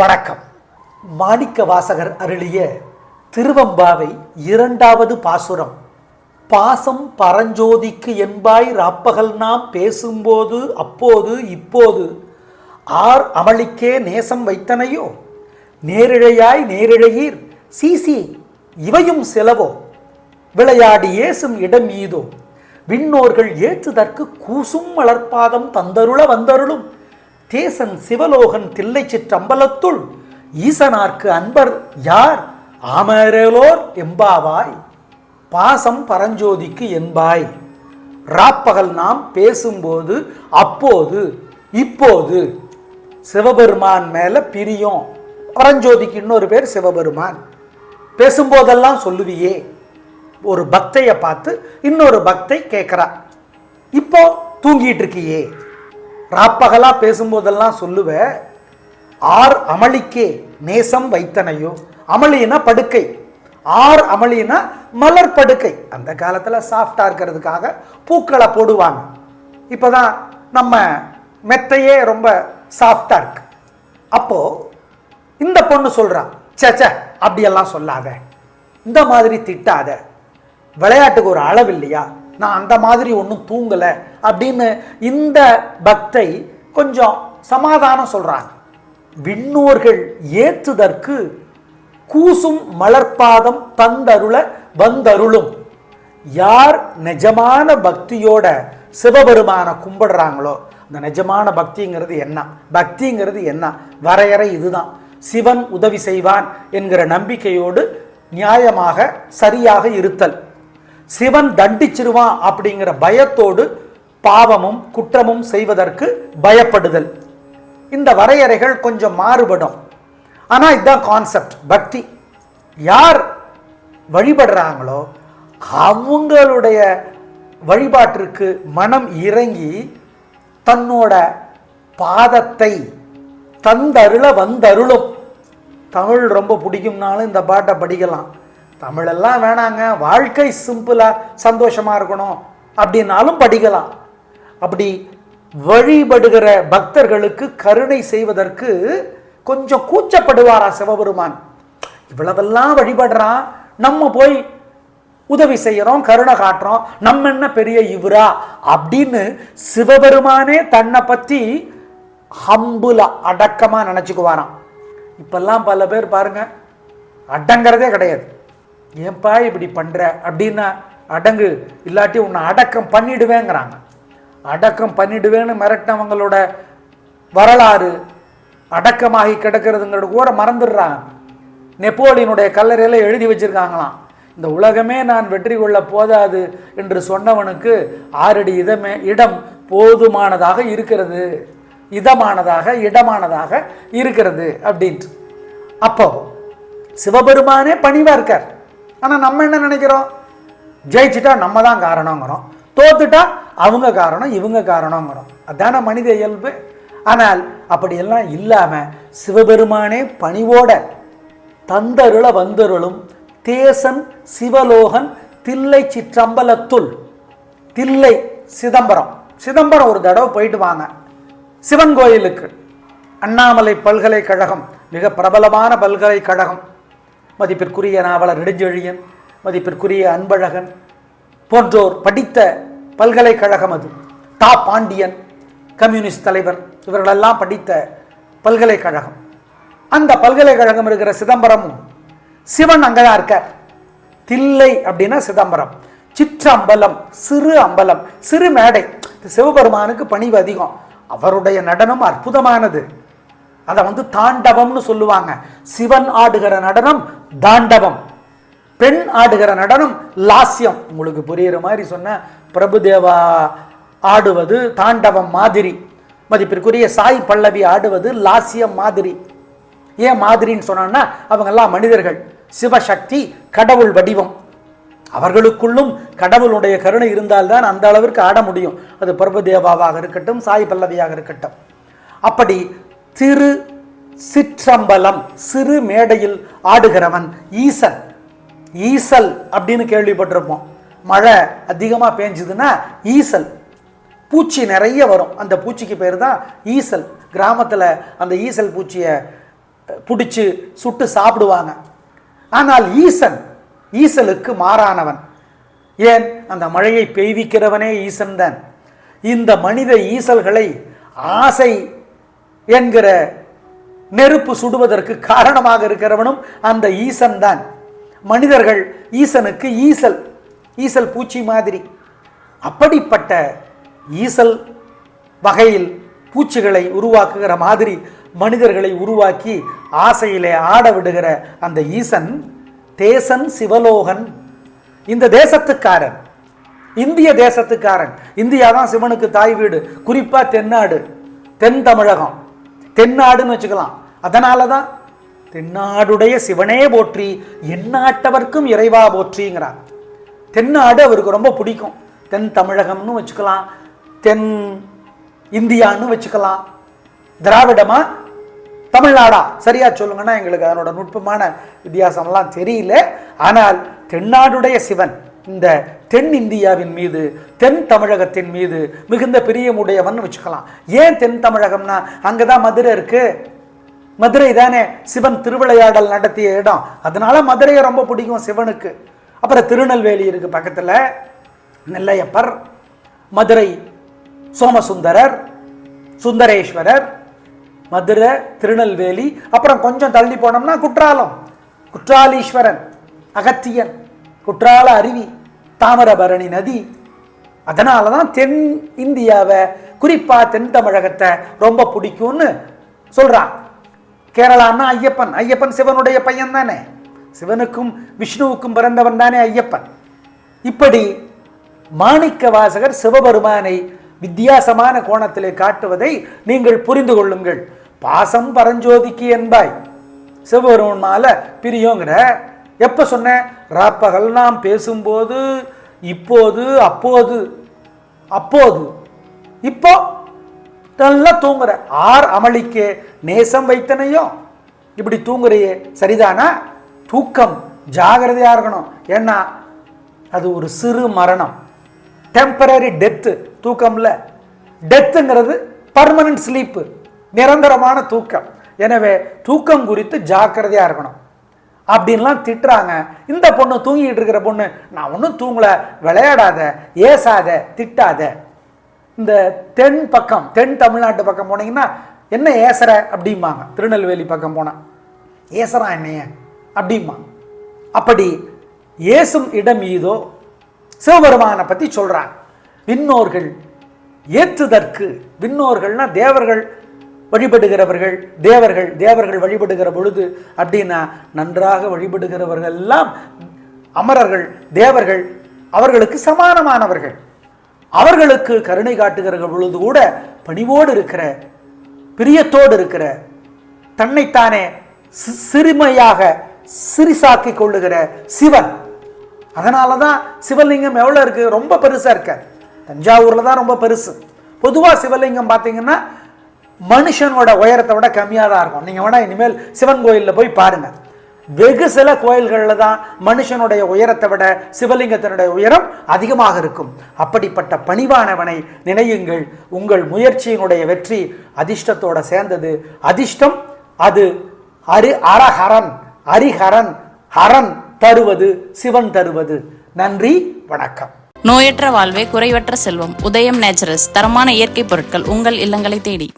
வணக்கம். மாணிக்க வாசகர் அருளிய திருவம்பாவை இரண்டாவது பாசுரம். பாசம் பரஞ்சோதிக்கு என்பாய் ராப்பகல் நாம் பேசும்போது அப்போது இப்போது. ஆர் அமளிக்கே நேசம் வைத்தனையோ? நேரிழையாய் நேரிழையீர். சீசி இவையும் செலவோ? விளையாடி ஏசும் இடம் ஈதோ? விண்ணோர்கள் ஏற்றுதற்கு கூசும் மலர்பாதம் தந்தருள வந்தருளும். தேசன் சிவலோகன் தில்லை சிற்றம்பலத்துள் ஈசனார்க்கு அன்பர் யார்? ஆமரலோர் எம்பாவாய் பாசம் பரஞ்சோதிக்கு என்பாய். ராப்பகல் நாம் பேசும்போது அப்போது இப்போது. சிவபெருமான் மேலே பிரியம். பரஞ்சோதிக்கு இன்னொரு பேர் சிவபெருமான். பேசும்போதெல்லாம் சொல்லுவியே. ஒரு பக்தையை பார்த்து இன்னொரு பக்தை கேட்குறா. இப்போ தூங்கிட்டு இருக்கியே. ராப்பகலாக பேசும்போதெல்லாம் சொல்லுவேன் ஆர் அமளிக்கே நேசம் வைத்தனையோ? அமளினா படுக்கை. ஆர் அமளினா மலர் படுக்கை. அந்த காலத்தில் சாஃப்டாக இருக்கிறதுக்காக பூக்களை போடுவாங்க. இப்போ தான் நம்ம மெத்தையே ரொம்ப சாஃப்டாக இருக்கு. அப்போது இந்த பொண்ணு சொல்கிறான் ச்சே அப்படியெல்லாம் சொல்லாத. இந்த மாதிரி திட்டாத. விளையாட்டுக்கு ஒரு அளவு இல்லையா? நான் அந்த மாதிரி ஒன்றும் தூங்கலை அப்படின்னு இந்த பக்தை கொஞ்சம் சமாதானம் சொல்கிறாங்க விண்ணோர்கள் ஏற்றுதற்கு கூசும் மலர்பாதம் தந்தருள வந்தருளும். யார் நிஜமான பக்தியோட சிவபெருமான கும்பிடுறாங்களோ இந்த நிஜமான பக்திங்கிறது என்ன? பக்திங்கிறது என்ன? வரையறை இதுதான். சிவன் உதவி செய்வான் என்கிற நம்பிக்கையோடு நியாயமாக சரியாக இருத்தல். சிவன் தண்டிச்சிருவான் அப்படிங்கிற பயத்தோடு பாவமும் குற்றமும் செய்வதற்கு பயப்படுதல். இந்த வரையறைகள் கொஞ்சம் மாறுபடும். ஆனால் இதுதான் கான்செப்ட் பக்தி. யார் வழிபடுறாங்களோ அவங்களுடைய வழிபாட்டிற்கு மனம் இறங்கி தன்னோட பாதத்தை தந்தருள வந்தருளும். தமிழ் ரொம்ப பிடிக்கும்னாலும் இந்த பாட்டை படிக்கலாம். தமிழெல்லாம் வேணாங்க. வாழ்க்கை சிம்பிளாக சந்தோஷமாக இருக்கணும் அப்படின்னாலும் படிக்கலாம். அப்படி வழிபடுகிற பக்தர்களுக்கு கருணை செய்வதற்கு கொஞ்சம் கூச்சப்படுவாரா சிவபெருமான்? இவ்வளவெல்லாம் வழிபடுறான். நம்ம போய் உதவி செய்கிறோம் கருணை காட்டுறோம். நம்ம என்ன பெரிய இவரா? அப்படின்னு சிவபெருமானே தன்னை பற்றி ஹம்புல அடக்கமாக நினச்சிக்குவாராம். இப்பெல்லாம் பல பேர் பாருங்க அடங்கிறதே கிடையாது. ஏன்பா இப்படி பண்ணுற அப்படின்னா அடங்கு. இல்லாட்டி உன்னை அடக்கம் பண்ணிடுவேங்கிறாங்க. அடக்கம் பண்ணிடுவேன்னு மிரட்டினவங்களோட வரலாறு அடக்கமாகி கிடக்கிறதுங்கிறது கூட மறந்துடுறாங்க. நெப்போலியனுடைய கல்லறையில் எழுதி வச்சுருக்காங்களாம். இந்த உலகமே நான் வெற்றி கொள்ள போதாது என்று சொன்னவனுக்கு ஆறடி இதமே இடம் போதுமானதாக இருக்கிறது. இதமானதாக இடமானதாக இருக்கிறது அப்படின்ட்டு. அப்போ சிவபெருமானே பணிவா இருக்கார். ஆனால் நம்ம என்ன நினைக்கிறோம்? ஜெயிச்சிட்டா நம்ம தான் காரணங்கிறோம் தோத்துட்டா அவங்க காரணம் இவங்க காரணங்கிறோம் அதான மனித இயல்பு? ஆனால் அப்படியெல்லாம் இல்லாமல் சிவபெருமானே பணிவோட தந்தருள வந்தருளும் தேசன் சிவலோகன் தில்லை சிற்றம்பலத்துள் தில்லை சிதம்பரம். சிதம்பரம் ஒரு தடவை போயிட்டு வாங்க. சிவன் கோயிலுக்கு. அண்ணாமலை பல்கலைக்கழகம் மிக பிரபலமான பல்கலைக்கழகம். மதிப்பிற்குரிய நாவலர் நெடுஞ்செழியன் மதிப்பிற்குரிய அன்பழகன் போன்றோர் படித்த பல்கலைக்கழகம் அது. தா. பாண்டியன் கம்யூனிஸ்ட் தலைவர் இவர்களெல்லாம் படித்த பல்கலைக்கழகம். அந்த பல்கலைக்கழகம் இருக்கிற சிதம்பரமும் சிவன் அங்கதான் இருக்கார். தில்லை அப்படின்னா சிதம்பரம் சிற்றம்பலம் சிறு அம்பலம் சிறு மேடை. சிவபெருமானுக்கு பணிவு அதிகம். அவருடைய நடனம் அற்புதமானது. அதை வந்து தாண்டவம்னு சொல்லுவாங்க. சிவன் ஆடுகிற நடனம் தாண்டவம். பெண் ஆடுகிற நடனம் லாஸ்யம். உங்களுக்கு புரியுற மாதிரி சொன்ன பிரபுதேவா ஆடுவது தாண்டவம் மாதிரி. மதிப்பிற்குரிய சாய் பல்லவி ஆடுவது லாஸ்யம் மாதிரி. ஏன் மாதிரின்னு சொன்னான்னா அவங்கெல்லாம் மனிதர்கள். சிவசக்தி கடவுள் வடிவம். அவர்களுக்குள்ளும் கடவுளுடைய கருணை இருந்தால்தான் அந்த அளவிற்கு ஆட முடியும். அது பிரபுதேவாவாக இருக்கட்டும் சாய் பல்லவியாக இருக்கட்டும். அப்படி திரு சிற்றம்பலம் சிறு மேடையில் ஆடுகிறவன் ஈசன். ஈசல் அப்படின்னு கேள்விப்பட்டிருப்போம். மழை அதிகமாக பேஞ்சுதுன்னா ஈசல். பூச்சி நிறைய வரும். அந்த பூச்சிக்கு பேர் தான் ஈசல். கிராமத்தில் அந்த ஈசல் பூச்சியை பிடிச்சி சுட்டு சாப்பிடுவாங்க. ஆனால் ஈசன் ஈசலுக்கு மாறானவன். ஏன்? அந்த மழையை பெய்விக்கிறவனே ஈசன் தான். இந்த மனித ஈசல்களை ஆசை என்கிற நெருப்பு சுடுவதற்கு காரணமாக இருக்கிறவனும் அந்த ஈசன் தான் மனிதர்கள் ஈசனுக்கு ஈசல் ஈசல் பூச்சி மாதிரி. அப்படிப்பட்ட ஈசல் வகையில் பூச்சிகளை உருவாக்குகிற மாதிரி மனிதர்களை உருவாக்கி ஆசையிலே ஆட விடுகிற அந்த ஈசன் தேசன் சிவலோகன். இந்த தேசத்துக்காரன் இந்திய தேசத்துக்காரன். இந்தியா தான் சிவனுக்கு தாய் வீடு குறிப்பாக தென்னாடு தென் தமிழகம். தென்னாடுன்னு வச்சுக்கலாம். அதனால தான் தென்னாடுடைய சிவனே போற்றி எந்நாட்டவர்க்கும் இறைவா போற்றிங்கிறார். தென்னாடு அவருக்கு ரொம்ப பிடிக்கும். தென் தமிழகம்னு வச்சுக்கலாம் தென் இந்தியான்னு வச்சுக்கலாம். திராவிடமா? தமிழ்நாடா? சரியா சொல்லுங்கன்னா எங்களுக்கு அதனோட நுட்பமான வித்தியாசம்லாம் தெரியல. ஆனால் தென்னாடுடைய சிவன் இந்த தென் இந்தியாவின் மீது தென் தமிழகத்தின் மீது மிகுந்த பிரியமுடையவன் வச்சுக்கலாம். ஏன் தென் தமிழகம்னா அங்கே தான் மதுரை இருக்கு. மதுரை தானே சிவன் திருவிளையாடல் நடத்திய இடம். அதனால மதுரையை ரொம்ப பிடிக்கும் சிவனுக்கு. அப்புறம் திருநெல்வேலி இருக்கு பக்கத்தில். நெல்லையப்பர் மதுரை சோமசுந்தரர் சுந்தரேஸ்வரர் மதுரை திருநெல்வேலி அப்புறம் கொஞ்சம் தள்ளி போனோம்னா குற்றாலம். குற்றாலீஸ்வரன் அகத்தியன். குற்றால அருவி தாமிரபரணி நதி. அதனால தான் தென் இந்தியாவை குறிப்பாக தென் தமிழகத்தை ரொம்ப பிடிக்கும்னு சொல்கிறான் கேரளான்னா ஐயப்பன். ஐயப்பன் சிவனுடைய பையன் தானே. சிவனுக்கும் விஷ்ணுவுக்கும் பிறந்தவன் தானே ஐயப்பன். இப்படி மாணிக்க வாசகர் சிவபெருமானை வித்தியாசமான கோணத்திலே காட்டுவதை நீங்கள் புரிந்து கொள்ளுங்கள். பாசம் பரஞ்சோதிக்கு என்பாய். சிவபெருமான் மாலை பிரியோங்கிற எப்போ சொன்னேன் ராப்பகல் நாம் பேசும்போது இப்போது அப்போது. அப்போது. இப்போ நல்லா தூங்குற. ஆர் அமளிக்கே நேசம் வைத்தனையோ? இப்படி தூங்குறையே சரிதானா? தூக்கம் ஜாகிரதையாக இருக்கணும். ஏன்னா அது ஒரு சிறு மரணம். டெம்பரரி டெத்து தூக்கம்ல. டெத்துங்கிறது பர்மனன்ட் ஸ்லீப்பு நிரந்தரமான தூக்கம். எனவே தூக்கம் குறித்து ஜாக்கிரதையாக இருக்கணும். அப்படின்லாம் திட்டுறாங்க. இந்த பொண்ணு தூங்கிட்டு இருக்கிற பொண்ணு நான் ஒன்றும் தூங்கலை விளையாடாத ஏசாத திட்டாத. இந்த தென் பக்கம் தென் தமிழ்நாட்டு பக்கம் போனீங்கன்னா என்ன ஏசுற? அப்படிம்பாங்க. திருநெல்வேலி பக்கம் போனால் ஏசுறான் என்னைய? அப்படிம்மா அப்படி ஏசும் இடம் ஈதோ சிவபெருமானை பற்றி சொல்கிறாங்க விண்ணோர்கள் ஏற்றுதற்கு விண்ணோர்கள்னா தேவர்கள் வழிபடுகிறவர்கள் தேவர்கள் தேவர்கள் வழிபடுகிற பொழுது அப்படின்னா நன்றாக வழிபடுகிறவர்கள் எல்லாம் அமரர்கள் தேவர்கள் அவர்களுக்கு சமானமானவர்கள். அவர்களுக்கு கருணை காட்டுகிற பொழுது கூட பணிவோடு இருக்கிற பிரியத்தோடு இருக்கிற தன்னைத்தானே சிறுமையாக சிறிசாக்கி கொள்ளுகிற சிவன். அதனால தான் சிவலிங்கம் எவ்வளோ இருக்கு? ரொம்ப பெருசாக இருக்க தஞ்சாவூரில் தான் ரொம்ப பெருசு. பொதுவாக சிவலிங்கம் பார்த்தீங்கன்னா மனுஷனோட உயரத்தை விட கம்மியாக தான் இருக்கும். நீங்கள் வேணால் இனிமேல் சிவன் கோயிலில் போய் பாருங்கள் வெகு சில கோயில்களில் தான் மனுஷனுடைய உயரத்தை விட சிவலிங்கத்தினுடைய உயரம் அதிகமாக இருக்கும். அப்படிப்பட்ட பணிவானவனை நினையுங்கள். உங்கள் முயற்சியினுடைய வெற்றி அதிர்ஷ்டத்தோட சேர்ந்தது. அதிர்ஷ்டம் அது அரு அரஹரன் அரிஹரன் ஹரன் தருவது சிவன் தருவது. நன்றி வணக்கம். நோயற்ற வாழ்வே குறைவற்ற செல்வம். உதயம் நேச்சுரல்ஸ் தரமான இயற்கை பொருட்கள் உங்கள் இல்லங்களை தேடி.